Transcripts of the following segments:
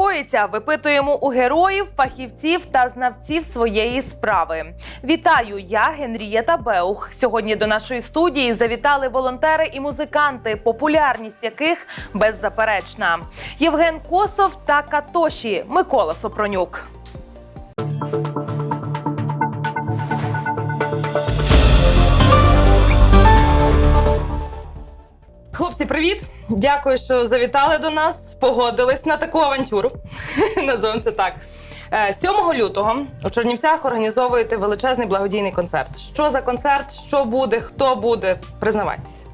коїться? Випитуємо у героїв, фахівців та знавців своєї справи. Вітаю, я Генрієта Беух. Сьогодні до нашої студії завітали волонтери і музиканти, популярність яких беззаперечна. Євген Косов та Катоші Микола Сопронюк. Хлопці, привіт! Дякую, що завітали до нас. Погодились на таку авантюру. Назовемо це так. Е, 7 лютого у Чернівцях організовуєте величезний благодійний концерт. Що за концерт? Що буде? Хто буде? Признавайтесь.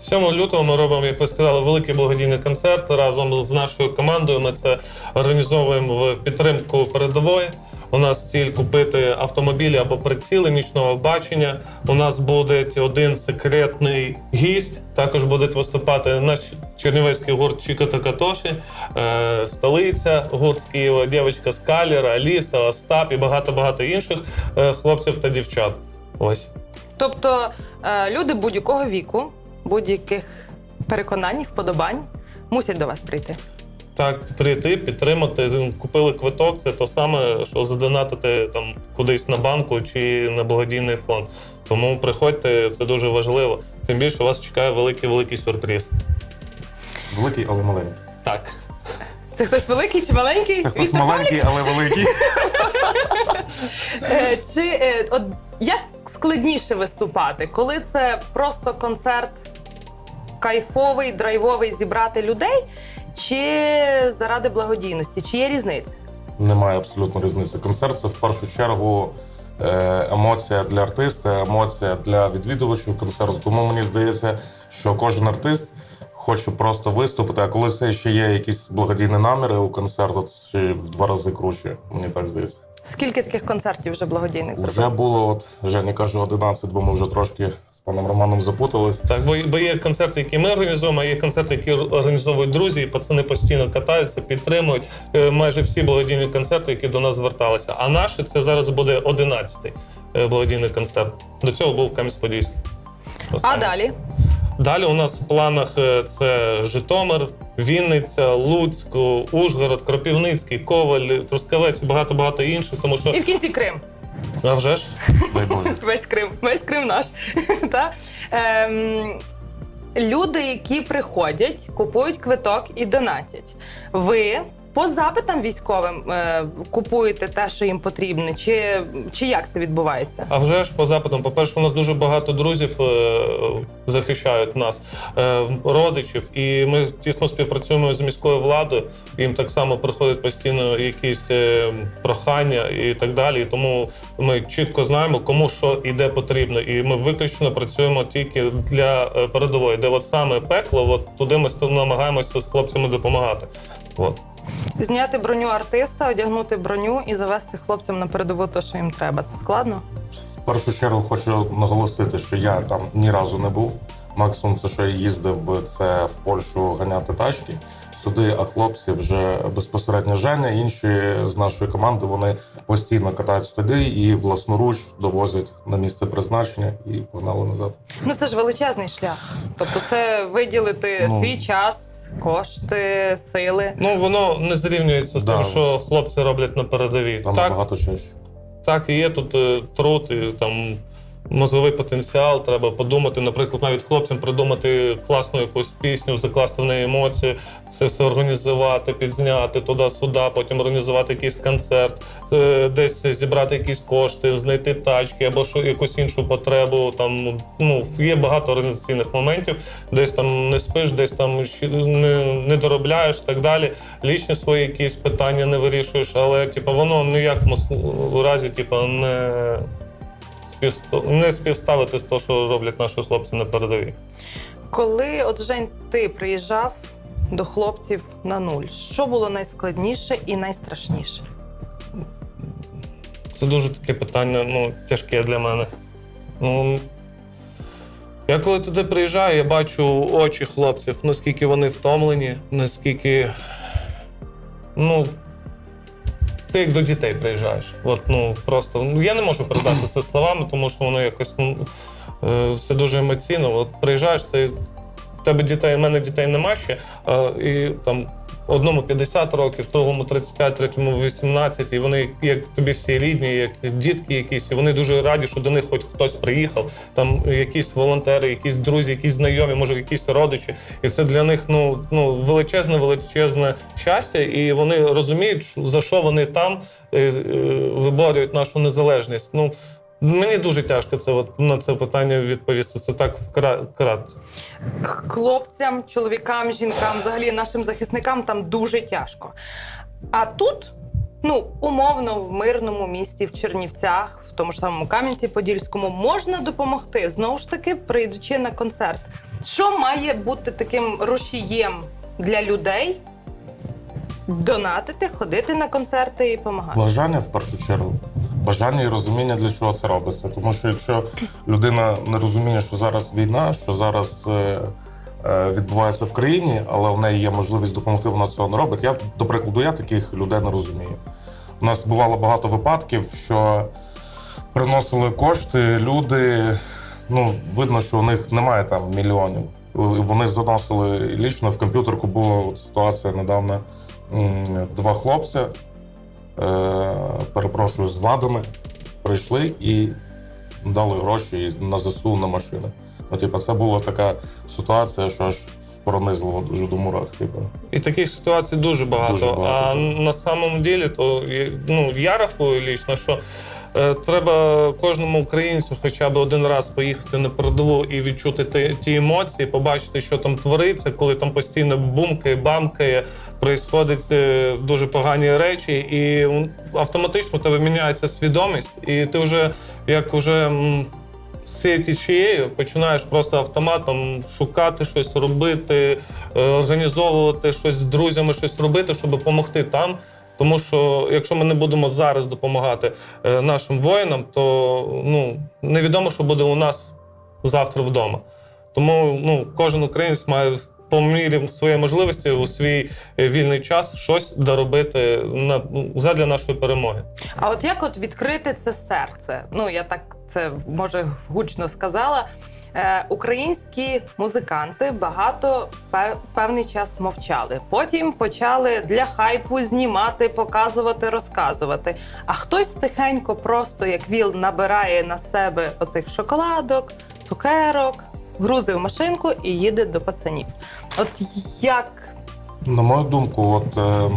7 лютого ми робимо, як ви сказали, великий благодійний концерт разом з нашою командою. Ми це організовуємо в підтримку передової. У нас ціль купити автомобілі або приціли нічного бачення. У нас буде один секретний гість. Також будуть виступати наш чернівецький гурт Чіка та Катоші, е, столиця, гурт з Києва, дівчинка з Аліса, Остап і багато багато інших е, хлопців та дівчат. Ось. Тобто е, люди будь-якого віку, будь-яких переконань, вподобань мусять до вас прийти. Так, прийти, підтримати. Купили квиток, це то саме, що задонатити там кудись на банку чи на благодійний фонд. Тому приходьте, це дуже важливо. Тим більше вас чекає великий великий сюрприз. Великий, але маленький. Так. Це хтось великий чи маленький? Це хтось Віктор маленький, але великий. Е, Чи е, от як складніше виступати, коли це просто концерт кайфовий, драйвовий зібрати людей, чи заради благодійності? Чи є різниця? Немає абсолютно різниці. Концерт це в першу чергу е, емоція для артиста, емоція для відвідувачів концерту. Тому мені здається, що кожен артист хоче просто виступити. А коли це ще є якісь благодійні наміри у концерту, це ще в два рази круче. Мені так здається. Скільки таких концертів вже благодійних Вже було, от Женя каже, 11, бо ми вже трошки з паном Романом запутались. Так, бо, бо є концерти, які ми організовуємо, а є концерти, які організовують друзі, і пацани постійно катаються, підтримують. Е, Майже всі благодійні концерти, які до нас зверталися. А наш це зараз буде 11-й е, благодійний концерт. До цього був Кам'янець-Подільський. А далі? Далі у нас в планах е, це Житомир, Вінниця, Луцьк, Ужгород, Кропівницький, Коваль, Трускавець і багато багато інших. Тому що І в кінці Крим. а вже ж Дай Боже. Весь Крим, весь Крим наш. Та? Ем, люди, які приходять, купують квиток і донатять. Ви по запитам військовим е, купуєте те, що їм потрібно, чи, чи як це відбувається? А вже ж по запитам, по-перше, у нас дуже багато друзів е, захищають нас, е, родичів, і ми тісно співпрацюємо з міською владою. Їм так само приходять постійно якісь е, прохання і так далі. І тому ми чітко знаємо, кому що і потрібно. І ми виключно працюємо тільки для е, передової, де от саме пекло, от туди ми намагаємося з хлопцями допомагати. От. Зняти броню артиста, одягнути броню і завести хлопцям на передову те, що їм треба. Це складно? В першу чергу хочу наголосити, що я там ні разу не був. Максимум, це що я їздив, це в Польщу ганяти тачки сюди, а хлопці вже безпосередньо Женя, інші з нашої команди вони постійно катаються туди і власноруч довозять на місце призначення і погнали назад. Ну це ж величезний шлях. Тобто, це виділити Ну. свій час, кошти, сили. Ну воно не зрівнюється з Да. тим, що хлопці роблять на передовій. Там Так, набагато чаще. Так, і є тут е, труд, і там мозговий потенціал. Треба подумати, наприклад, навіть хлопцям придумати класну якусь пісню, закласти в неї емоції, це все організувати, підзняти туди-сюди, потім організувати якийсь концерт, е, десь зібрати якісь кошти, знайти тачки або що якусь іншу потребу. Там ну є багато організаційних моментів, десь там не спиш, десь там не, не доробляєш, так далі. Лічні свої якісь питання не вирішуєш, але типу, воно ніякому с- разі, типу, не не співставити з того, що роблять наші хлопці на передовій. Коли от Жень, ти приїжджав до хлопців на нуль, що було найскладніше і найстрашніше? Це дуже таке питання, ну, тяжке для мене. Ну, я коли туди приїжджаю, я бачу очі хлопців, наскільки вони втомлені, наскільки. Ну, ти як до дітей приїжджаєш. От, ну, просто, ну, я не можу передати це словами, тому що воно якось ну, е, все дуже емоційно. От приїжджаєш, це в тебе дітей, в мене дітей нема ще, і там одному 50 років, другому 35, третьому 18, і вони як тобі всі рідні, як дітки якісь, і вони дуже раді, що до них хоч хтось приїхав. Там якісь волонтери, якісь друзі, якісь знайомі, може, якісь родичі. І це для них ну, ну величезне, величезне щастя, і вони розуміють, за що вони там е, е, виборюють нашу незалежність. Ну мені дуже тяжко це от на це питання відповісти. Це так вкра- вкратце. хлопцям, чоловікам, жінкам, взагалі нашим захисникам там дуже тяжко. А тут, ну, умовно, в мирному місті, в Чернівцях, в тому ж самому Кам'янці-Подільському, можна допомогти, знову ж таки, прийдучи на концерт. Що має бути таким рушієм для людей? Донатити, ходити на концерти і допомагати. Бажання в першу чергу. Бажання і розуміння, для чого це робиться. Тому що якщо людина не розуміє, що зараз війна, що зараз е, е, відбувається в країні, але в неї є можливість допомогти, вона цього не робить. Я, до прикладу, я таких людей не розумію. У нас бувало багато випадків, що приносили кошти, люди. Ну, видно, що у них немає там мільйонів. Вони заносили лічно в комп'ютерку. Була ситуація недавно. Два хлопця, перепрошую, з вадами прийшли і дали гроші на ЗСУ на машини. Ну, типу, це була така ситуація, що аж пронизливо дуже до мурах. Типу. І таких ситуацій дуже багато. Дуже багато, а так. на самому ділі, то ну я рахую лічно, що е, треба кожному українцю хоча б один раз поїхати на передову і відчути ті, ті емоції, побачити, що там твориться, коли там постійно бумкає, бамкає, проїсходять е, дуже погані речі, і автоматично тебе міняється свідомість, і ти вже як вже. м, з течією починаєш просто автоматом шукати щось, робити, е, організовувати щось з друзями, щось робити, щоб допомогти там. Тому що якщо ми не будемо зараз допомагати е, нашим воїнам, то ну невідомо, що буде у нас завтра вдома. Тому ну, кожен українець має по мірі своєї можливості у свій е, вільний час щось доробити на задля нашої перемоги. А от як от відкрити це серце? Ну я так це може гучно сказала. Е, українські музиканти багато певний час мовчали. Потім почали для хайпу знімати, показувати, розказувати. А хтось тихенько, просто як віл, набирає на себе оцих шоколадок, цукерок, грузив машинку і їде до пацанів. От як На мою думку, от е,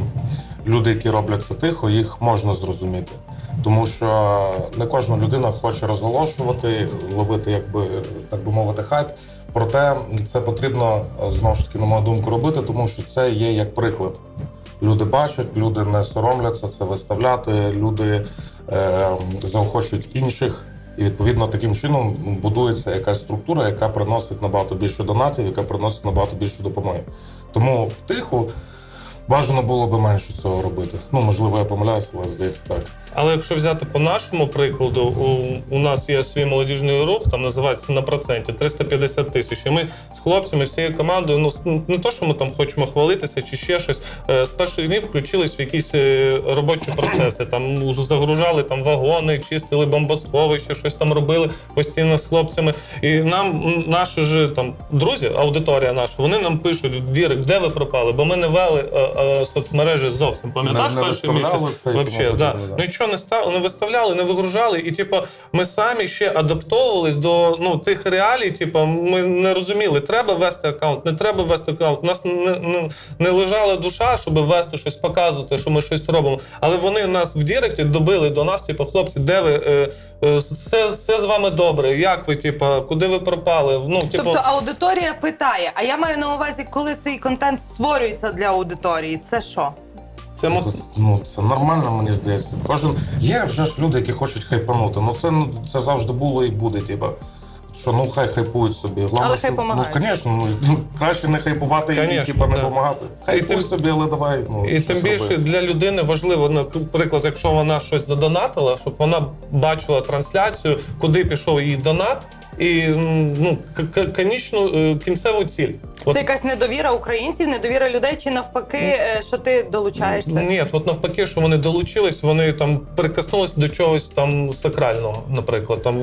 люди, які роблять це тихо, їх можна зрозуміти. Тому що не кожна людина хоче розголошувати, ловити, якби так би мовити, хайп. Проте це потрібно знову ж таки, на мою думку, робити, тому що це є як приклад. Люди бачать, люди не соромляться це виставляти, люди е, заохочують інших. І відповідно таким чином будується якась структура, яка приносить набагато більше донатів, яка приносить набагато більше допомоги. Тому втиху бажано було би менше цього робити. Ну можливо, я помиляюся, але здається так. Але якщо взяти по нашому прикладу, у, у нас є свій молодіжний рух, там називається на проценті 350 тисяч. І ми з хлопцями, всією командою, ну не то, що ми там хочемо хвалитися чи ще щось. е, З перших днів включились в якісь е, робочі процеси. Там загружали там вагони, чистили бомбосховище, щось там робили постійно з хлопцями. І нам наші ж там друзі, аудиторія наша, вони нам пишуть в Дірект, де ви пропали, бо ми не вели е, соцмережі зовсім. Пам'ятаєш Не- не перший виставляли місяць? це і тому Вообще, да. подібне, да. Нічого не став, не виставляли, не вигружали. І типу, ми самі ще адаптовувались до ну, тих реалій. Типу, ми не розуміли, треба вести аккаунт, не треба вести аккаунт. У нас не, не, не лежала душа, щоб вести щось, показувати, що ми щось робимо. Але вони нас в Діректі добили до нас, типу, хлопці, де ви? Е, е, все, все з вами добре. Як ви, типу, куди ви пропали? Ну, типу, Тобто аудиторія питає, а я маю на увазі, коли цей контент створюється для аудиторії, це що? це мо- Це, ну, це нормально, мені здається. Кожен є вже ж люди, які хочуть хайпанути. Ну це ну, це завжди було і буде. Типа. Що ну хай хайпують собі. Головне, Але що- хай помагають. Ну, звісно, ну, краще не хайпувати і типа, не да. допомагати. Хайпуй тим- собі, але давай. Ну, І тим більше роби. для людини важливо, наприклад, якщо вона щось задонатила, щоб вона бачила трансляцію, куди пішов її донат, і ну, конічну е, кінцеву ціль. От Це якась недовіра українців, недовіра людей, чи навпаки, е, що ти долучаєшся? Ні, от навпаки, що вони долучились, вони там прикоснулись до чогось там сакрального, наприклад. Там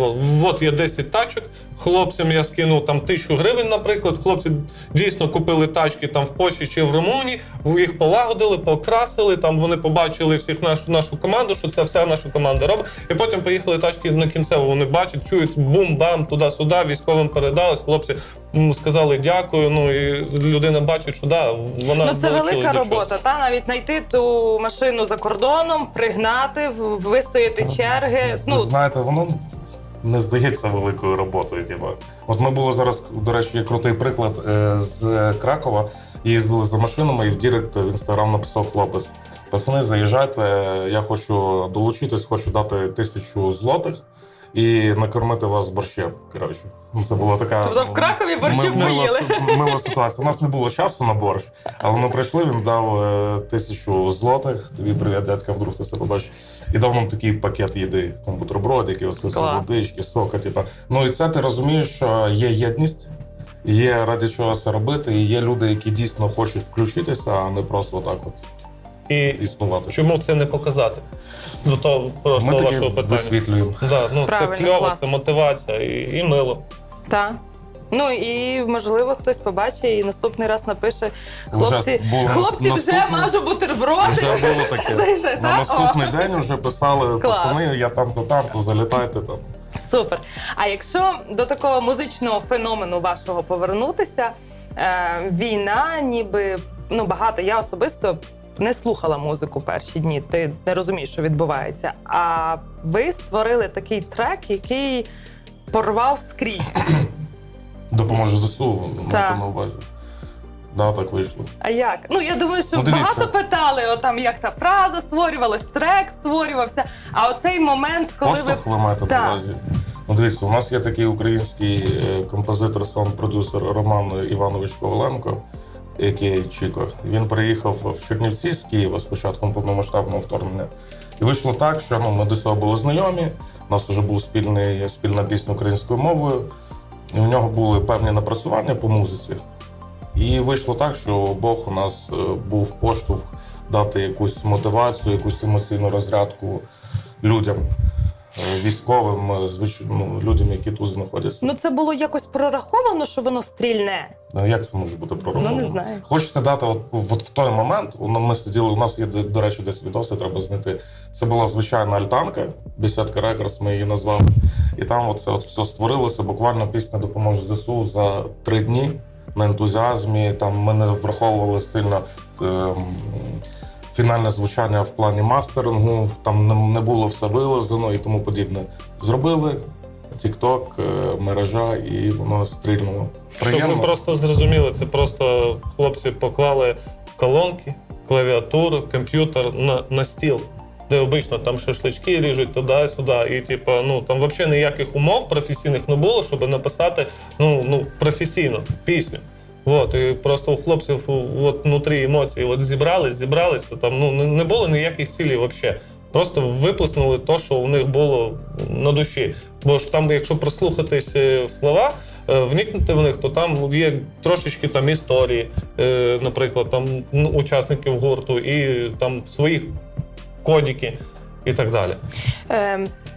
от є 10 тачок. Хлопцям я скинув там тисячу гривень, наприклад. Хлопці дійсно купили тачки там в Польщі чи в Румунії, їх полагодили, покрасили. Там вони побачили всіх нашу нашу команду, що це вся наша команда робить. І потім поїхали тачки на кінцево. Вони бачать, чують бум-бам, туди-сюди, військовим передались. Хлопці м, сказали дякую. Ну і людина бачить, що да, вона Ну, це велика робота. Та навіть знайти ту машину за кордоном, пригнати, вистояти черги. Ви Ну знаєте, воно не здається великою роботою. Типу. От ми були зараз, до речі, є крутий приклад е, з Кракова. Їздили за машинами, і в Дірект в інстаграм написав хлопець: пацани, заїжджайте, я хочу долучитись, хочу дати тисячу злотих. І накормити вас борщем. Коротше, Ну, це була така Тобто в Кракові борщем ми- мила, поїли. мила ситуація. У нас не було часу на борщ, але ми прийшли. Він дав е, тисячу злотих. Тобі привіт, дядька, вдруг ти це побачиш. І дав нам такий пакет їди, там бутербродики, оце все Клас. водички, сока. Типа. Ну і це ти розумієш, що є єдність. Є ради чого це робити, і є люди, які дійсно хочуть включитися, а не просто так от І існувати. чому це не показати? До того Ми таки вашого питання. висвітлюємо. Да, ну, Правильно, це кльово, клас. це мотивація і, і мило. та. Ну і можливо хтось побачить і наступний раз напише Вже хлопці. було Хлопці вже наступний- мажу бутерброди. Вже було таке. Зайже, На так? наступний день вже писали Клас. пацани, я там-то там-то, залітайте там. Супер. А якщо до такого музичного феномену вашого повернутися, е, війна, ніби ну багато. Я особисто не слухала музику перші дні. Ти не розумієш, що відбувається. А ви створили такий трек, який порвав скрізь. Допоможе ЗСУ, мати на увазі. Да, так вийшло. А як? Ну я думаю, що Ну, багато питали, о, там, як ця фраза створювалась, трек створювався. А оцей момент, коли ви Поштовх ви маєте Так. на увазі. Ну, дивіться, у нас є такий український е, композитор, саунд-продюсер Роман Іванович Коваленко, який Чіко. Він приїхав в Чернівці з Києва з початком повномасштабного вторгнення. І вийшло так, що ну, ми до цього були знайомі. У нас вже був спільний, спільна пісня українською мовою. І у нього були певні напрацювання по музиці. І вийшло так, що обох у нас е, був поштовх дати якусь мотивацію, якусь емоційну розрядку людям, військовим, е, звич... ну, людям, які тут знаходяться. ну це було якось прораховано, що воно стрільне. Ну, як це може бути прораховано? Ну, не знаю. Хочеться дати, от, от в той момент, ми сиділи, у нас є, до до речі, десь відоси, треба знайти. Це була звичайна альтанка, бесідка рекордс, ми її назвали. І там от це от все створилося. Буквально пісня допоможе ЗСУ за три дні на ентузіазмі. Там ми не враховували сильно. Ем, Фінальне звучання в плані мастерингу, там не, було все вилазено і тому подібне. Зробили TikTok, е, мережа, і воно стрільнуло. Щоб ви просто зрозуміли, це просто хлопці поклали колонки, клавіатуру, комп'ютер на, на стіл. Де обично там шашлички ріжуть туди-сюди. І типу, ну там взагалі ніяких умов професійних не було, щоб написати ну, ну, професійно пісню. От, і просто у хлопців от, внутрі емоції от зібрались, зібралися, там ну, не, було ніяких цілей взагалі. Просто виплеснули те, що у них було на душі. Бо ж там, якщо прослухатись е, слова, е, вникнути в них, то там є трошечки там історії, е, наприклад, там учасників гурту і там свої кодіки і так далі.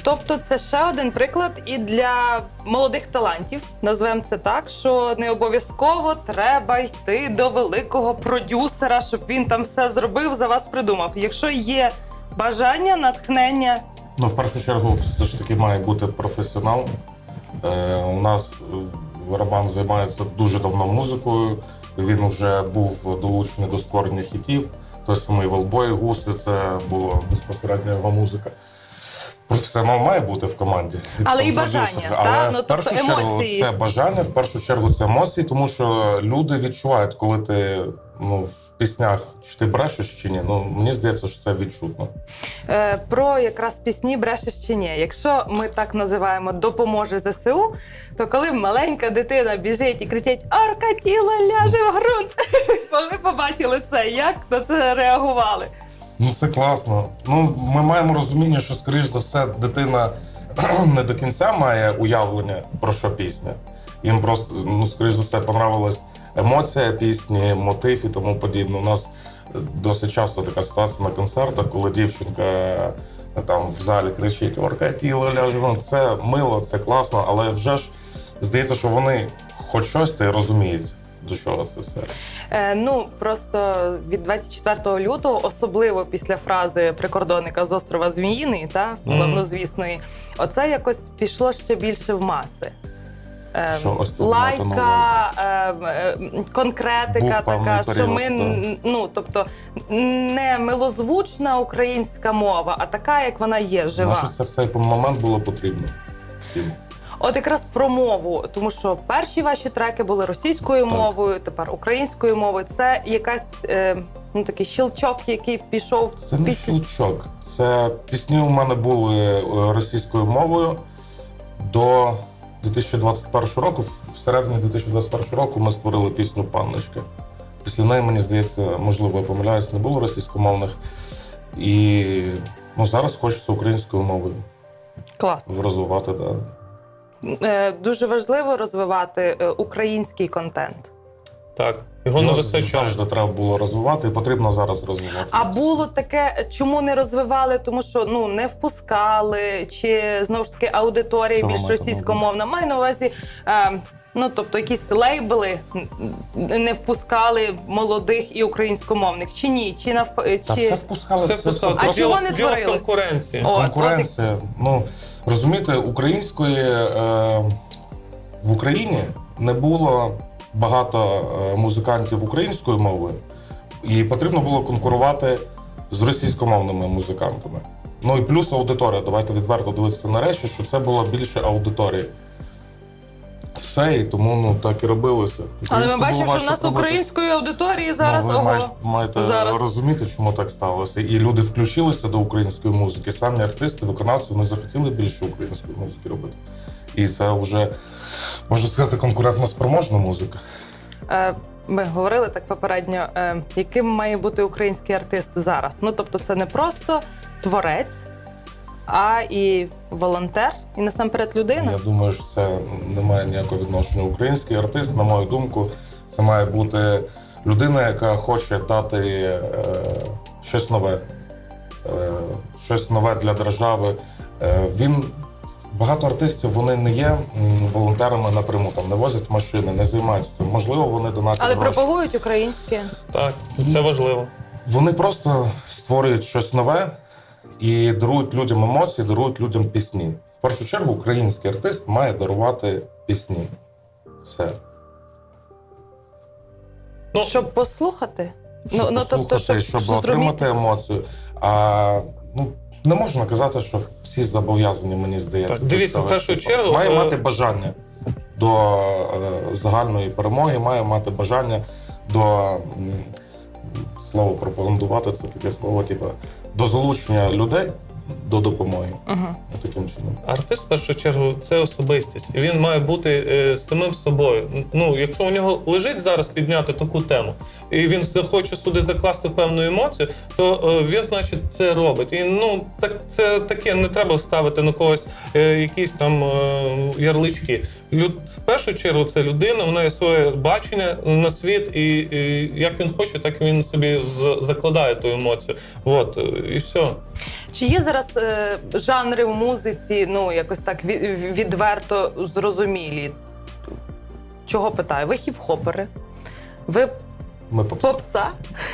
Тобто, це ще один приклад і для молодих талантів, назвемо це так, що не обов'язково треба йти до великого продюсера, щоб він там все зробив, за вас придумав. Якщо є бажання, натхнення, Ну, в першу чергу, все ж таки має бути професіонал. Е, у нас е, Роман займається дуже давно музикою. Він вже був долучений до створення хітів. Той самий Велбой Гуси, це була безпосередньо його музика. Професіонал має бути в команді. Але і бажання, продюсер. та? Але Ну, в першу тобто чергу емоції. це бажання, в першу чергу це емоції, тому що люди відчувають, коли ти ну, в піснях чи ти брешеш чи ні. Ну мені здається, що це відчутно. е, про якраз пісні брешеш чи ні. Якщо ми так називаємо допоможе ЗСУ, то коли маленька дитина біжить і кричить Арка тіло ляже в ґрунт. Ви побачили це, як на це реагували? Ну це класно. Ну ми маємо розуміння, що скоріш за все дитина не до кінця має уявлення про що пісня. Їм просто, ну, скоріш за все, понравилась емоція пісні, мотив і тому подібне. У нас е, досить часто така ситуація на концертах, коли дівчинка е, там в залі кричить Орка тіло ляже. Ну, Це мило, це класно, але вже ж здається, що вони хоч щось та й розуміють, до чого це все. Е, ну просто від 24 лютого, особливо після фрази прикордонника з острова Зміїний, та славнозвісної, оце якось пішло ще більше в маси. Е, Що ось це лайка, е, конкретика Був така, що ми період, ну тобто не милозвучна українська мова, а така, як вона є, жива. Значить, це в цей момент було потрібно. всім. От якраз про мову, тому що перші ваші треки були російською Так. мовою, тепер українською мовою. Це якась е, ну такий щелчок, який пішов Це не після- щелчок. Це пісні у мене були е, російською мовою до 2021 року. Всередині 2021 року ми створили пісню Панночка. Після неї, мені здається, можливо, я помиляюсь, не було російськомовних. І ну, зараз хочеться українською мовою класно. розвивати. Да. Е, дуже важливо розвивати е, український контент. Так, його не вистачає. завжди треба було розвивати, і потрібно зараз розвивати. А було таке, чому не розвивали? Тому що ну не впускали, чи знову ж таки аудиторія Що ви більш маєте на увазі? російськомовна. Маю на увазі. Е, Ну, тобто, якісь лейбли не впускали молодих і українськомовних, чи ні? Чи навп... Та чи все впускали, Все все. А чого не діло в творилось? конкуренції. О, от- Ну розумієте, української е, в Україні не було багато е, музикантів українською мовою, і потрібно було конкурувати з російськомовними музикантами. Ну і плюс аудиторія. Давайте відверто дивитися на речі, що це було більше аудиторії. Все, і тому ну так і робилося. Але ми Українську було бачимо, що в нас української аудиторії зараз ну, ви ого. маєш- маєте Зараз. розуміти, чому так сталося. І люди включилися до української музики. Самі артисти, виконавці не захотіли більше української музики робити. І це вже можна сказати конкурентно спроможна музика. Е, Ми говорили так попередньо, е, яким має бути український артист зараз. Ну тобто, це не просто творець, а і волонтер, і насамперед людина. Я думаю, що це не має ніякого відношення. Український артист, на мою думку, це має бути людина, яка хоче дати е, щось нове, е, щось нове для держави. Е, він багато артистів вони не є волонтерами напряму, там не возять машини, не займаються цим. Можливо, вони донатять Але гроші. пропагують українське. Так, це важливо. Вони просто створюють щось нове і дарують людям емоції, дарують людям пісні. В першу чергу, український артист має дарувати пісні. Все. Ну, Щоб послухати. Щоб ну, тобто, щоб, щоб отримати емоцію. А ну не можна казати, що всі зобов'язані, мені здається. Так, дивіться, в першу чергу, має е, мати бажання до е, загальної перемоги, має мати бажання до слово пропагандувати це таке слово, типу, до залучення людей до допомоги. Угу. Таким чином. Артист, в першу чергу, це особистість. І він має бути е, самим собою. Ну, якщо у нього лежить зараз підняти таку тему, і він захоче сюди закласти певну емоцію, то е, він, значить, це робить. І ну так це таке, не треба ставити на когось е, якісь там е, ярлички. Люд, в першу чергу, це людина, вона є своє бачення на світ, і, і як він хоче, так він собі з- закладає ту емоцію. От, е, і все. Чи є зараз е, жанри в музиці, ну якось так ві- відверто зрозумілі? Чого питаю? Ви хіп-хопери? Ви Ми попса. попса?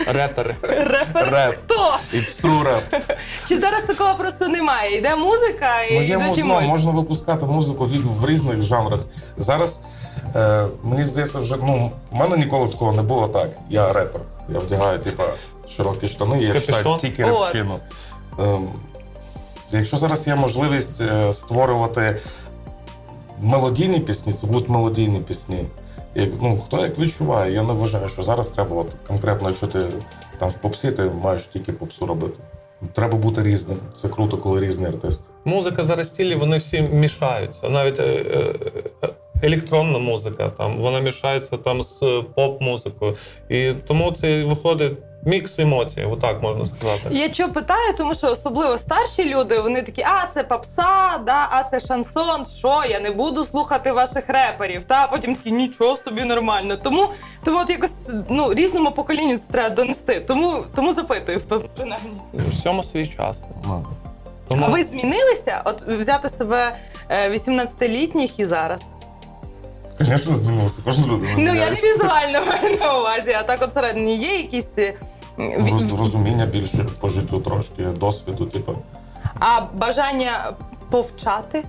Репери. Репер? Реп. Хто? It's true rap. Чи зараз такого просто немає? Йде музика і Ну, є музло, можна випускати музику в, в різних жанрах. Зараз е, мені здається, вже ну в мене ніколи такого не було так. Я репер. Я вдягаю, типа, широкі штани, я читаю тільки репчину. Ем, якщо зараз є можливість е, створювати мелодійні пісні, це будуть мелодійні пісні. Як, ну, хто як відчуває, я не вважаю, що зараз треба, от, конкретно, якщо ти там в попсі, ти маєш тільки попсу робити. Треба бути різним. Це круто, коли різний артист. Музика зараз стилі, вони всі мішаються. Навіть е, е, електронна музика, там вона мішається там з поп-музикою. І тому це виходить мікс емоцій, отак можна сказати. Я що питаю, тому що особливо старші люди, вони такі, а це попса, да, а це шансон. Що я не буду слухати ваших реперів. Та потім такі нічого собі нормально. Тому, тому от якось ну різному поколінню це треба донести. Тому, тому запитую принаймні. Всьому свій час. Ну, Тому... А ви змінилися? От взяти себе е, 18-літніх і зараз? Звісно, змінилося. Кожна людина. Ну я не візуально маю на увазі, а так от всередині є якісь. Роз- розуміння більше по життю трошки, досвіду, типу, А бажання повчати?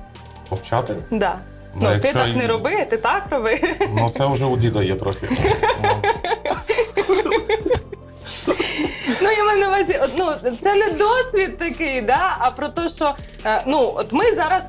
повчати. Да. Ну, Ну, ти якщо так не роби, ти так роби. Ну, це вже у діда є трохи. Ну, я маю на увазі, от, ну, це не досвід такий, да? а про те, що е, ну, от ми зараз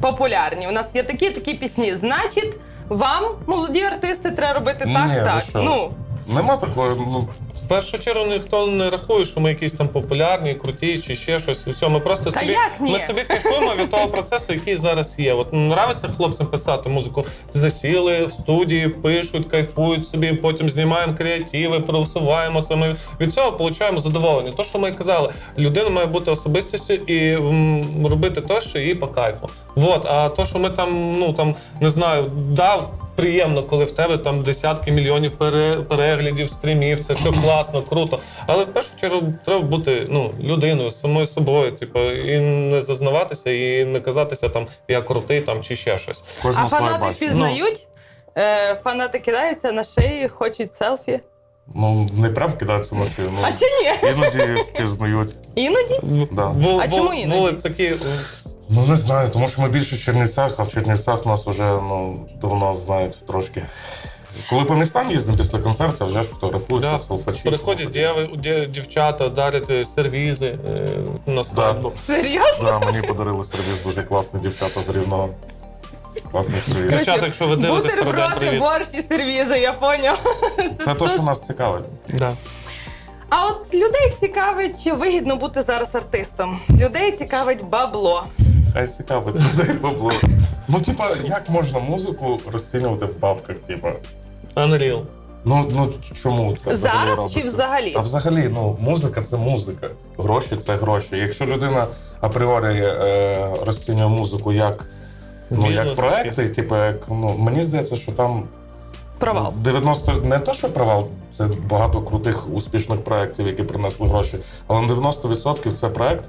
популярні. У нас є такі такі пісні. Значить, вам, молоді артисти, треба робити так, Ні, ви так. що? Ну, Нема такої, ну, В першу чергу ніхто не рахує, що ми якісь там популярні, круті чи ще щось. Все, ми просто Та собі як ні? ми собі кайфуємо від того процесу, який зараз є. От нравиться хлопцям писати музику. Засіли в студії, пишуть, кайфують собі, потім знімаємо креативи, просуваємося. Ми від цього отримуємо задоволення. То, що ми казали, людина має бути особистістю і м, робити те, що їй по кайфу. Вот, а то, що ми там, ну там не знаю, дав. Приємно, коли в тебе там десятки мільйонів пере- переглядів, стрімів, це все класно, круто. Але в першу чергу треба бути ну, людиною, самою собою, типу, і не зазнаватися, і не казатися там я крутий там чи ще щось. кожна а своє фанати бачить. впізнають? Е, фанати кидаються на шиї, хочуть селфі. Ну, не прям кидаються на шию, А ну, чи ні? іноді впізнають. Іноді? Да. Бу- А бу- чому іноді? Були такі Ну не знаю, тому що ми більше в Чернівцях, а в Чернівцях нас вже ну, давно знають трошки. Коли по містам їздимо після концертів, вже ж фотографуються, Да. селфачі. приходять діви, дівчата, дарять е, сервізи е, на Да, свадьбу. Серйозно? да, мені подарили сервіс дуже класні дівчата з Рівного. Класний сервіс. Дівчата, якщо ви дивитесь, передам Бутерброди, привіт. борщ і сервіза, я поняла. Це те, що нас цікавить. Да. А от людей цікавить, чи вигідно бути зараз артистом. Людей цікавить бабло. Хай цікавить людей бабло. Ну, типа, як можна музику розцінювати в бабках, типа? Unreal. Ну, ну чому це взагалі Зараз робиться? чи взагалі? Та взагалі, ну, музика це музика. Гроші це гроші. Якщо людина апріорі е, розцінює музику як, ну, як Бізнес проекти, якийсь. типу, як, ну, мені здається, що там Провал. 90, не то, що провал, це багато крутих успішних проєктів, які принесли гроші, але на 90% це проект,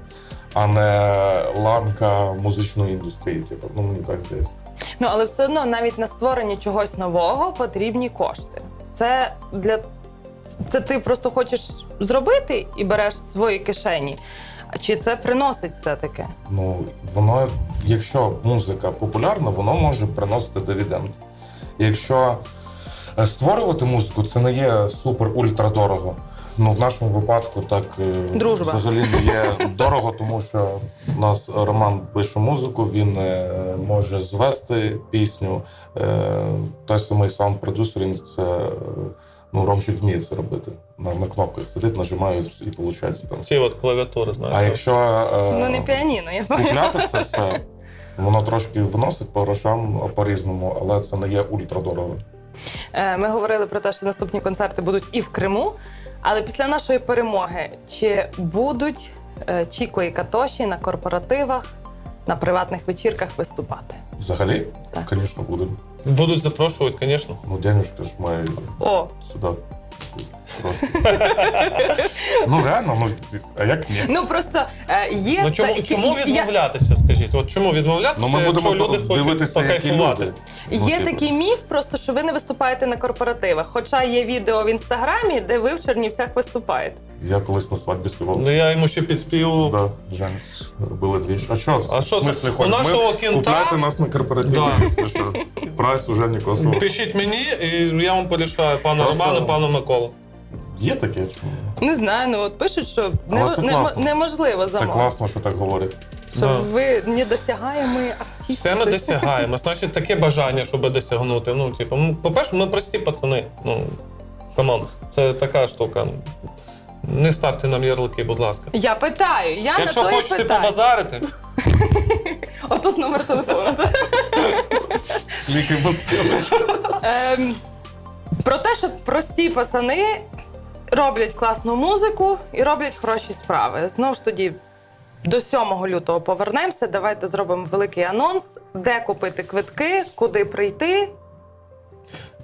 а не ланка музичної індустрії. Типу, ну мені так здається. Ну але все одно навіть на створення чогось нового потрібні кошти. Це для це ти просто хочеш зробити і береш з своєї кишені. Чи це приносить все-таки? Ну, воно, якщо музика популярна, воно може приносити дивіденд. Якщо е, створювати музику, це не є супер-ультра дорого. Ну, в нашому випадку так е, Дружба. взагалі не є дорого, тому що у нас Роман пише музику, він е, може звести пісню. Е, той самий саунд-продюсер, він це ну, Ромчик вміє це робити. На, на кнопках сидить, нажимає і виходить там. Ці от клавіатури, А якщо Ну не піаніно, я купляти це все, воно трошки вносить по грошам по-різному, але це не є ультрадорого. Ми говорили про те, що наступні концерти будуть і в Криму. Але після нашої перемоги чи будуть е, Чіко і Катоші на корпоративах, на приватних вечірках виступати? Взагалі, Так. звісно, будемо. Будуть запрошувати, звісно. Ну, денежка ж має О, сюди. Ну реально, ну а як ні? ну просто е, є Ну чому, чому я- відмовлятися, скажіть? От чому відмовлятися, Ну ми якщо будемо люди хочуть дивитися, які покайфувати? люди. Ну, Є типу. такий міф, просто що ви не виступаєте на корпоративах. Хоча є відео в інстаграмі, де ви в Чернівцях виступаєте. Я колись на свадьбі співав. Ну я йому ще підспів. Да, Жень, робили дві. А що? А в що це? смислі У ходить? нашого Ми кінта- Купляйте нас на корпоративі, Да. якщо що. Прайс уже не косово. Пишіть мені, і я вам порішаю, пане Просто- Романе, пану Миколу. Є таке? чому? Не знаю, ну от пишуть, що Але це немо- класно. неможливо Це замовити. класно, що так говорять. Що Да. ви недосягаємо артисти. Все ми досягаємо. Значить, таке бажання, щоб досягнути. Ну, типу, ну, по-перше, ми прості пацани. Ну, камон, це така штука. Не ставте нам ярлики, будь ласка. Я питаю, я Якщо на то і хочете питаю. побазарити, Отут номер телефону. Васильович. Ем, про те, що прості пацани роблять класну музику і роблять хороші справи. Знову ж тоді. До 7 лютого повернемося. Давайте зробимо великий анонс, де купити квитки, куди прийти.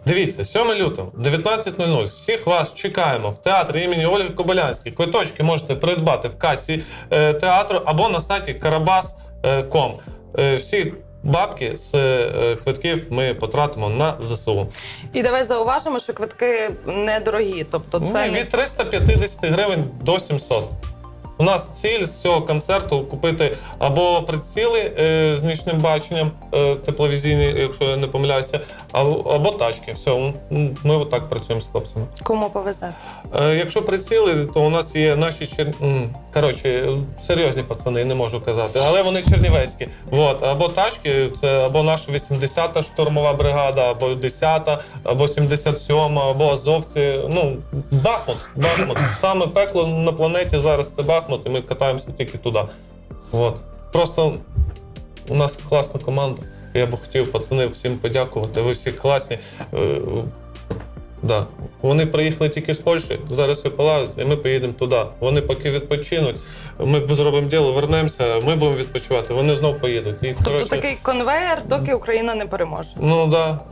Дивіться, 7 лютого, 19.00. Всіх вас чекаємо в театрі імені Ольги Кобилянської. Квиточки можете придбати в касі е, театру або на сайті karabas.com. Е, всі бабки з е, квитків ми потратимо на ЗСУ. І давай зауважимо, що квитки недорогі. Тобто, це Ні, від 350 гривень до 700. У нас ціль з цього концерту купити або приціли е, з нічним баченням е, тепловізійні, якщо я не помиляюся, або, або тачки. Все, ми отак працюємо з хлопцями. кому повезе. Е, Якщо приціли, то у нас є наші чер... коротше, серйозні пацани, не можу казати, але вони чернівецькі. Вот. Або тачки, це або наша 80-та штурмова бригада, або 10-та, або 77-та, або азовці. Ну, Бахмут. Бахмут. Саме пекло на планеті зараз це Бахмут, і ми катаємося тільки туди. Вот. Просто у нас класна команда. Я би хотів пацани всім подякувати. Ви всі класні. Е, Да. Вони приїхали тільки з Польщі, зараз випалаються, і ми поїдемо туди. Вони поки відпочинуть, ми зробимо діло, вернемося, ми будемо відпочивати, вони знов поїдуть. І, Тобто коротше, такий конвейер, доки Україна не переможе. Ну так.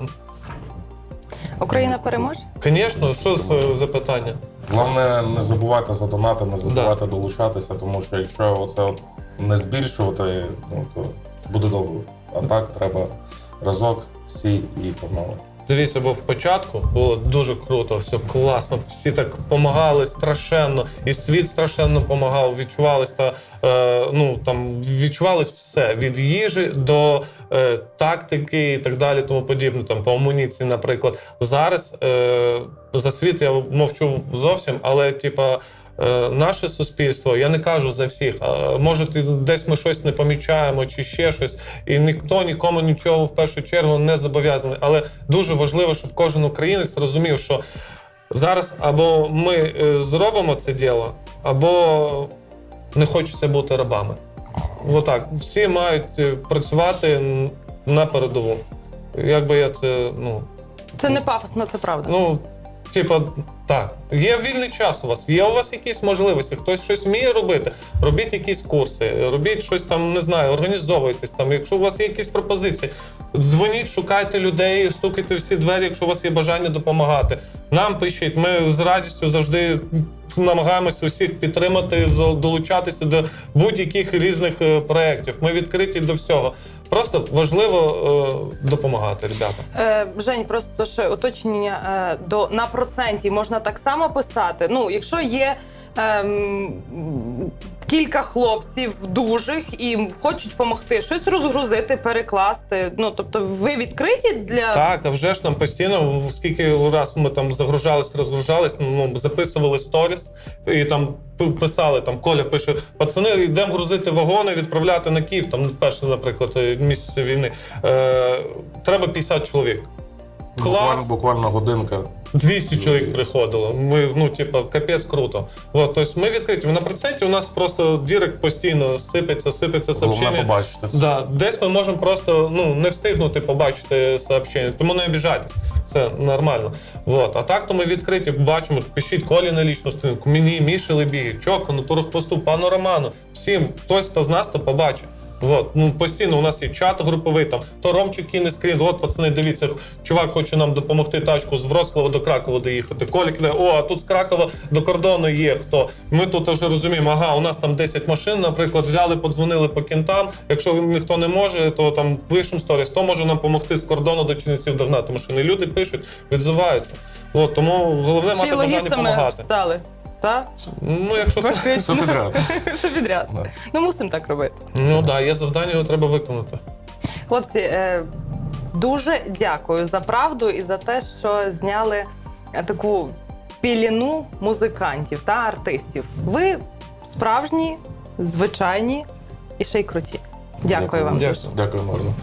Україна переможе? Звісно, що за запитання? Головне не забувати задонати, не забувати долучатися, тому що якщо оце от не збільшувати, ну то буде довго. А так треба разок всі і погнали. Дивіться, бо в початку було дуже круто, все класно. Всі так допомагали страшенно, і світ страшенно допомагав. Відчувалось та е, ну там відчувалось все від їжі до е, тактики і так далі, тому подібне. Там по амуніції, наприклад. Зараз е, за світ я мовчу зовсім, але типа. Е, Наше суспільство, я не кажу за всіх, може десь ми щось не помічаємо чи ще щось, і ніхто нікому нічого в першу чергу не зобов'язаний. Але дуже важливо, щоб кожен українець розумів, що зараз або ми е, зробимо це діло, або не хочеться бути рабами. Отак. Всі мають е, працювати на передову. Якби я це, ну, Це не пафосно, це правда. Ну, типа, так. Є вільний час у вас, є у вас якісь можливості, хтось щось вміє робити. Робіть якісь курси, робіть щось там, не знаю, організовуйтесь там. Якщо у вас є якісь пропозиції, дзвоніть, шукайте людей, стукайте всі двері, якщо у вас є бажання допомагати. Нам пишіть, ми з радістю завжди намагаємося усіх підтримати, долучатися до будь-яких різних е, проєктів. Ми відкриті до всього. Просто важливо е, допомагати, ребята. Е, Жень, просто ще уточнення е, до на проценті можна так само писати. Ну, якщо є. Ем, кілька хлопців дужих і хочуть допомогти щось розгрузити, перекласти. Ну тобто, ви відкриті для Так, а вже ж нам постійно, скільки раз ми там загружались, розгружались, ну записували сторіс і там писали там Коля пише: пацани, йдемо грузити вагони, відправляти на Київ. Там вперше, наприклад, місяць війни. Е, треба 50 чоловік. Буквально, Клас. буквально годинка. 200 чоловік приходило. Ми, ну, типу, капець круто. От, тобто ми відкриті. На проценті у нас просто дірек постійно сипеться, сипеться Головне сообщення. побачити це. Да, десь ми можемо просто ну, не встигнути побачити сообщення, тому не обіжайтесь. Це нормально. Вот. А так то ми відкриті, бачимо, пишіть Колі на лічну сторінку, мені, Міші Лебіги, Чоку, Турохвосту, пану Роману. Всім, хтось та з нас то побачить. Вот. Ну, постійно у нас є чат груповий, там то Ромчик кине скрін, от пацани, дивіться, чувак хоче нам допомогти тачку з Вроцлава до Кракова доїхати. Колік о, а тут з Кракова до кордону є хто. Ми тут вже розуміємо, ага, у нас там 10 машин, наприклад, взяли, подзвонили по кінтам. Якщо ніхто не може, то там пишемо сторіс, хто може нам допомогти з кордону до Чернівців догнати машини. Люди пишуть, відзиваються. От, тому головне чи мати бажання допомагати. стали. Так? Ну, якщо це. Все підряд. Все підряд. Да. Ну мусимо так робити. Ну так, да, є завдання, його треба виконати. Хлопці, е, дуже дякую за правду і за те, що зняли е, таку піліну музикантів та артистів. Ви справжні, звичайні і ще й круті. Дякую вам. Дякую. дуже. Дякую, Марно.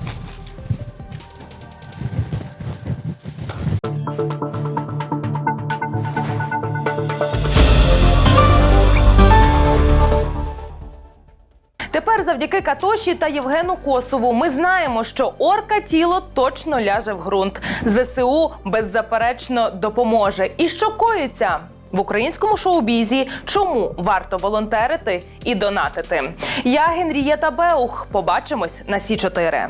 Завдяки Катоші та Євгену Косову ми знаємо, що орка тіло точно ляже в ґрунт. ЗСУ беззаперечно допоможе. І що коїться? в українському шоу-бізі, чому варто волонтерити і донатити. Я Генрієта Беух. Побачимось на Сі 4